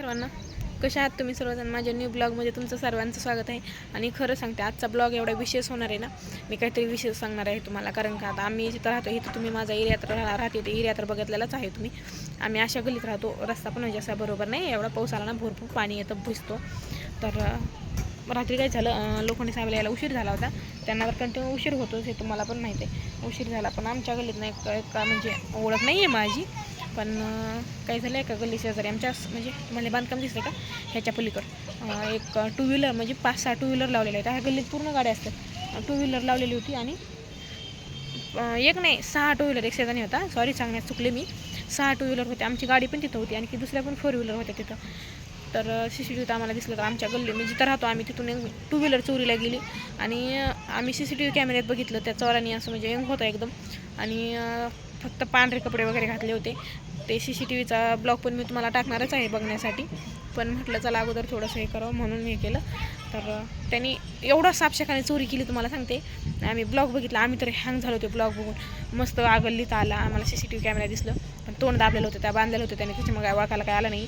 सर्वांना. कशा आहात तुम्ही सर्वजण? माझ्या न्यू ब्लॉगमध्ये तुमचं सर्वांचं स्वागत आहे. आणि खरं सांगते आजचा ब्लॉग एवढा विशेष होणार आहे ना मी काहीतरी विशेष सांगणार आहे तुम्हाला. कारण का आता आम्ही जिथं राहतो इथं तुम्ही माझा एरियात राह राहते ते एरियात बघितलेलाच आहे तुम्ही. आम्ही अशा गलीत राहतो रस्ता पण म्हणजे असा बरोबर नाही एवढा पाऊस आला ना भरपूर पाणी येतं भिजतो. तर रात्री काय झालं लोखंडी साहेबाला यायला उशीर झाला होता. त्यांना तर कंटिन्यू उशीर होतोच हे तुम्हाला पण माहिती आहे. उशीर झाला पण आमच्या गल्लीत नाही का का म्हणजे ओळख नाही आहे माझी. पण काय झालं आहे का गल्ली शेजारी आमच्या म्हणजे तुम्हाला बांधकाम दिसतं का? ह्याच्या पलीकडं. एक टू व्हीलर म्हणजे पाच सहा टू व्हीलर लावलेले आहेत. ह्या गल्लीत पूर्ण गाड्या असतात. टू व्हीलर लावलेली होती आणि एक नाही सहा टू व्हीलर एक शेजारी होता. सॉरी सांगण्यात चुकले मी. सहा टू व्हीलर होते. आमची गाडी पण तिथं होती आणखी दुसऱ्या पण फोर व्हीलर होत्या तिथं. तर सी सी टी व्हीत आम्हाला दिसलं तर आमच्या गल्ली म्हणजे जिथं राहतो आम्ही तिथून एक टू व्हीलर चोरीला गेली. आणि आम्ही सी सी टी व्ही कॅमेऱ्यात बघितलं त्या चोरांनी असं म्हणजे यंग होता एकदम. आणि फक्त पांढरे कपडे वगैरे घातले होते. ते सी सी टी व्हीचा ब्लॉग पण मी तुम्हाला टाकणारच आहे बघण्यासाठी. पण म्हटलं चला अगोदर थोडंसं हे करावं म्हणून हे केलं. तर त्यांनी एवढा सापशाखाने चोरी केली तुम्हाला सांगते. आम्ही ब्लॉग बघितला आम्ही तर हँग झालो होते ब्लॉग बघून. मस्त आगल्लीत आला आम्हाला C C T V camera दिसलं. पण तोंड दाबलेलं होतं त्या बांधलेलं होतं त्याने. त्याच्या काय ओळखायला काय आलं नाही.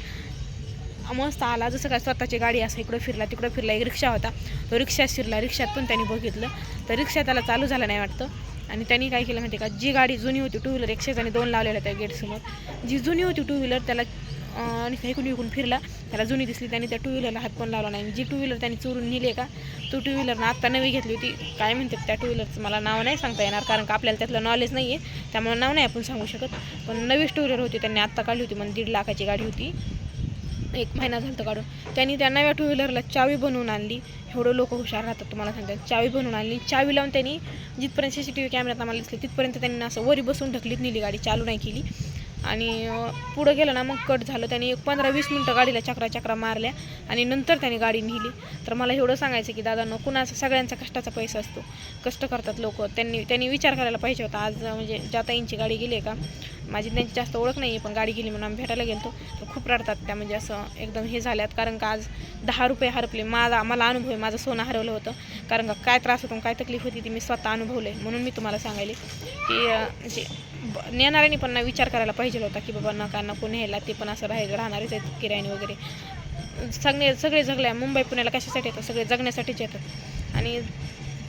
मस्त आला. जसं काय स्वतःची गाडी असं इकडं फिरला तिकडं फिरला. एक रिक्षा होता. तो रिक्षात शिरला. रिक्षात पण त्यांनी बघितलं. तर रिक्षा त्याला चालू झाला नाही वाटतं. आणि त्यांनी काय केलं माहिती आहे का? जी गाडी जुनी होती टू व्हीलर एकशे शेजारी दोन लावलेल्या त्या गेटसमोर जी जुनी होती टू व्हीलर त्याला आणि फेकून विकून फिरला. त्याला जुनी दिसली. त्यांनी त्या टू व्हीलरला हात पण लावला नाही. जी टू व्हीलर त्यांनी चोरून नेली आहे का? तो टू व्हीलरनं आत्ता नवी घेतली होती. काय म्हणतात त्या टू व्हीलरचं मला नाव नाही सांगता येणार कारण का आपल्याला त्यातलं नॉलेज नाही आहे त्यामुळे नाव नाही आपण सांगू शकत. पण नवीच टू व्हीलर होती. त्यांनी आत्ता काढली होती. म्हणजे दीड लाखाची गाडी होती. एक महिना झाला काढून. त्यांनी त्या नव्या टू व्हीलरला चावी बनवून आणली. एवढं लोक हुशार राहतात तुम्हाला सांगतात चावी बनवून आणली. चावी लावून त्यांनी जिथपर्यंत सी सी टी व्ही कॅमेऱ्यात आम्हाला दिसले तिथपर्यंत त्यांनी असं वरी बसून ढकलीत नेली गाडी चालू नाही केली. आणि पुढं गेलं ना मग कट झालं. त्यांनी एक पंधरा वीस मिनटं गाडीला चक्रा चक्रा मारल्या आणि नंतर त्यांनी गाडी नेली. तर मला एवढं सांगायचं की दादा कुणाचा सगळ्यांचा कष्टाचा पैसा असतो. कष्ट करतात लोक. त्यांनी त्यांनी विचार करायला पाहिजे होता. आज म्हणजे ज्या ताईंची गाडी गेली आहे का? माझी त्यांची जास्त ओळख नाही आहे पण गाडी गेली म्हणून आम्ही भेटायला गेलो तर खूप रडतात त्या म्हणजे असं एकदम हे झाल्यात कारण का आज दहा रुपये हरपले. माझा मला अनुभव आहे माझं सोनं हरवलं होतं. कारण का काय त्रास होतो काय तकलीफ होती ती मी स्वतः अनुभवले म्हणून मी तुम्हाला सांगायले की म्हणजे ब- नेणाऱ्यांनी पण ना विचार करायला पाहिजे होता की बाबा नका नको न्यायला ते पण असं राहायचं राहणारच आहेत किरायाने वगैरे. सगळे सगळे जगल्या मुंबई पुण्याला कशासाठी येतात? सगळे जगण्यासाठीच येतात. आणि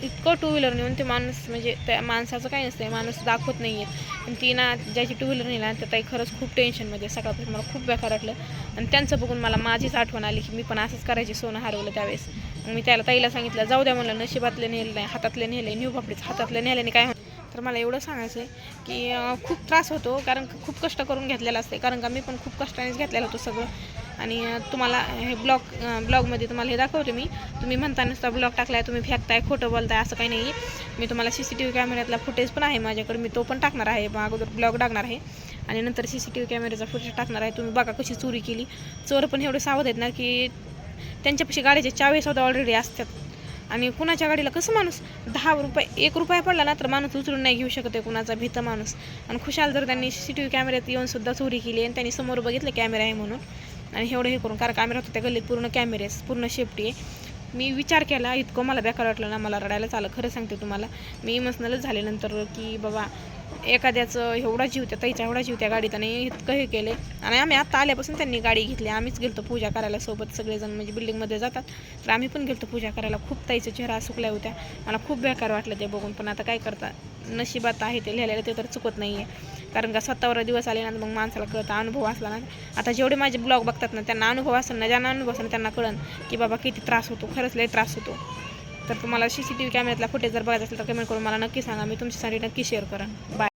इतकं टू व्हीलर नेऊन ते माणूस म्हणजे त्या माणसाचं काही नसतं माणूस दाखवत नाही आहेत आणि ती ना ज्याची टू व्हीलर नेला तर ताई खरंच खूप टेन्शनमध्ये सकाळपासून मला खूप बेकार वाटलं. आणि त्यांचं बघून मला माझीच आठवण आली की मी पण असंच करायची सोनं हरवलं त्यावेळेस. मी त्याला ताईला सांगितलं जाऊ द्या म्हणलं नशिबातले नेलं नाही हातातले नेले न्यू पापडीच हातातलं नेल्याने काय तर मला एवढं सांगायचं आहे की खूप त्रास होतो कारण खूप कष्ट करून घेतलेला असते कारण का मी पण खूप कष्टानेच घेतलेलं होतं सगळं. आणि तुम्हाला हे ब्लॉग ब्लॉगमध्ये तुम्हाला हे दाखवते मी. तुम्ही म्हणता नुसता ब्लॉग टाकलाय तुम्ही फेकताय खोटं बोलताय असं काही नाही. मी तुम्हाला सी सी टी व्ही कॅमेऱ्यातला फुटेज पण आहे माझ्याकडे मी तो पण टाकणार आहे. मग अगोदर ब्लॉग टाकणार आहे. आणि नंतर सी सी टी व्ही कॅमेऱ्याचा फुटेज टाकणार आहे. तुम्ही बघा कशी चोरी केली. चोर पण एवढे सावध आहेत ना की त्यांच्यापाशी गाडीचे चावी सुद्धा ऑलरेडी असतात. आणि कुणाच्या गाडीला कसं माणूस दहा रुपये एक रुपया पडला ना तर माणूस उचलून नाही घेऊ शकत आहे कुणाचा भीत माणूस. आणि खुशाल जर त्यांनी सी सी टी व्ही कॅमेऱ्यात येऊन सुद्धा चोरी केली आणि त्यांनी समोर बघितलं कॅमेरा आहे म्हणून आणि एवढं हे करून कारण कॅमेरा होता त्या गल्लीत पूर्ण कॅमेरे पूर्ण शेफ्टी आहे. मी विचार केला इतकं मला बेकार वाटलं ना मला रडायलाच आलं खरं सांगते तुम्हाला मी इमोशनलच झाले नंतर की बाबा एखाद्याचं एवढा जीव त्या ताईचा एवढा जीव त्या गाडीत आणि इतकं हे केले आणि आम्ही आत्ता आल्यापासून त्यांनी गाडी घेतली. आम्हीच गेलतो पूजा करायला सोबत सगळेजण म्हणजे बिल्डिंगमध्ये जातात. तर आम्ही पण गेलतो पूजा करायला. खूप ताईचा चेहरा सुकल्या होत्या. मला खूप बेकार वाटलं ते बघून. पण आता काय करता नशिबात आहे ते लिहिलेलं ते तर चुकत नाही आहे कारण का स्वतःवर दिवस आले ना तर मग माणसाला कळतं अनुभव असला ना. आता जेवढे माझे ब्लॉग बघतात ना त्यांना अनुभव असेल ना ज्यांना अनुभव असेल त्यांना कळन की बाबा किती त्रास होतो. खरंच लय त्रास होतो. तर तुम्हाला सी सी टी व्ही कॅमेऱ्यातला फुटेज जर बघायचं असेल तर कमेंट करून मला नक्की सांगा. मी तुमच्यासाठी नक्की शेअर करेन. बाय